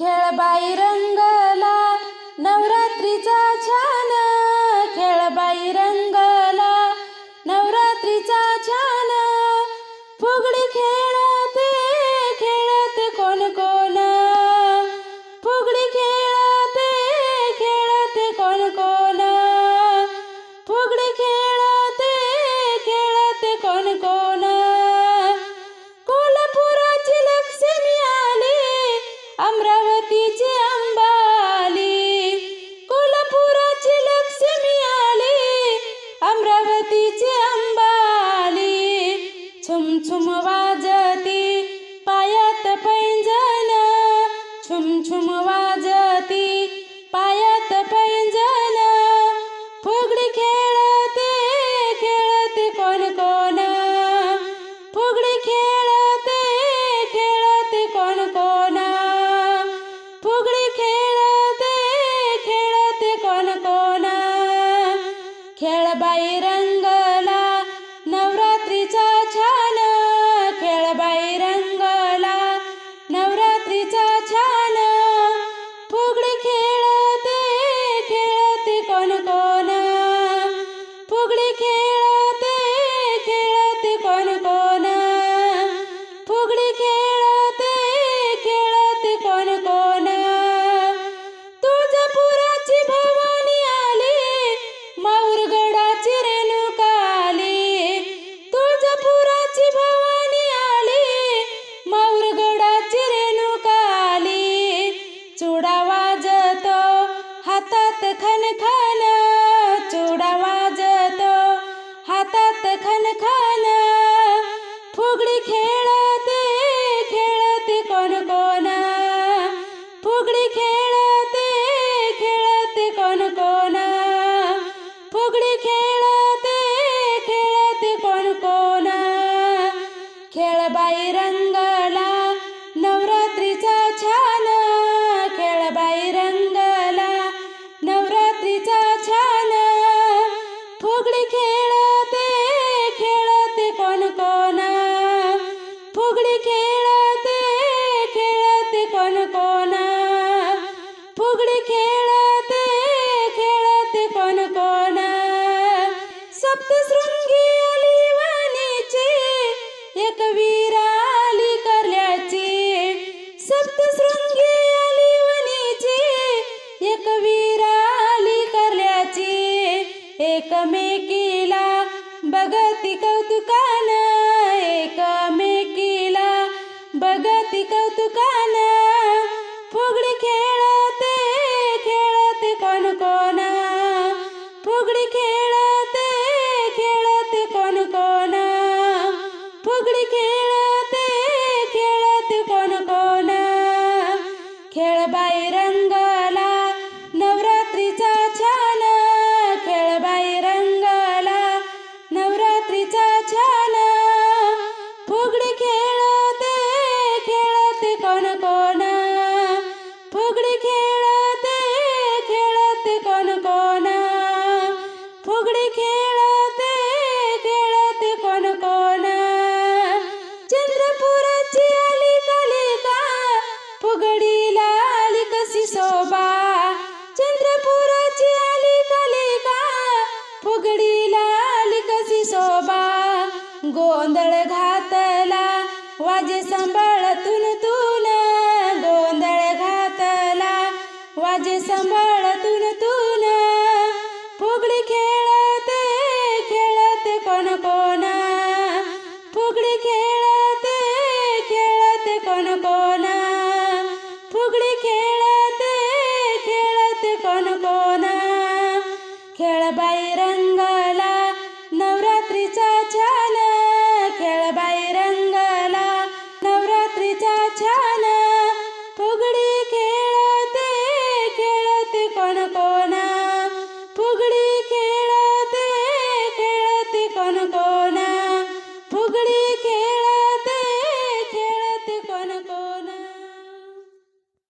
खेळबाई रंगला नवरा फुगडी फुगडी खेळते खेळते कोण कोण. तुळजापुराची भवानी आली माऊरगडाची रेणुका आली. तुळजापुराची भवानी आली माऊरगडाची रेणुका आली. चुडा वाजतो हातात खन खन चुडा वाजतो हातात खन फुगडी खेळ फुगडी खेळते खेळते कोण कोण. फुगडी खेळते खेळते कोण कोण. फुगडी खेळ एकमेकीला बघती कौतुकान एकमेकीला बघती कौतुकान. फुगडी खेळते खेळते कोण कोण. फुगडी खेळते खेळते कोण कोण. फुगडी खेळते खेळते कोण कोण. खेळ बाहेर गोंधळ घातला वाजे सांभाळतून तून गोंधळ घातला वाजे सांभाळतून तून फुगडी खेळते खेळते कोण कोण. फुगडी खेळते खेळते कोण कोण. फुगडी खेळते खेळते कोण कोण. खेळबाई रंग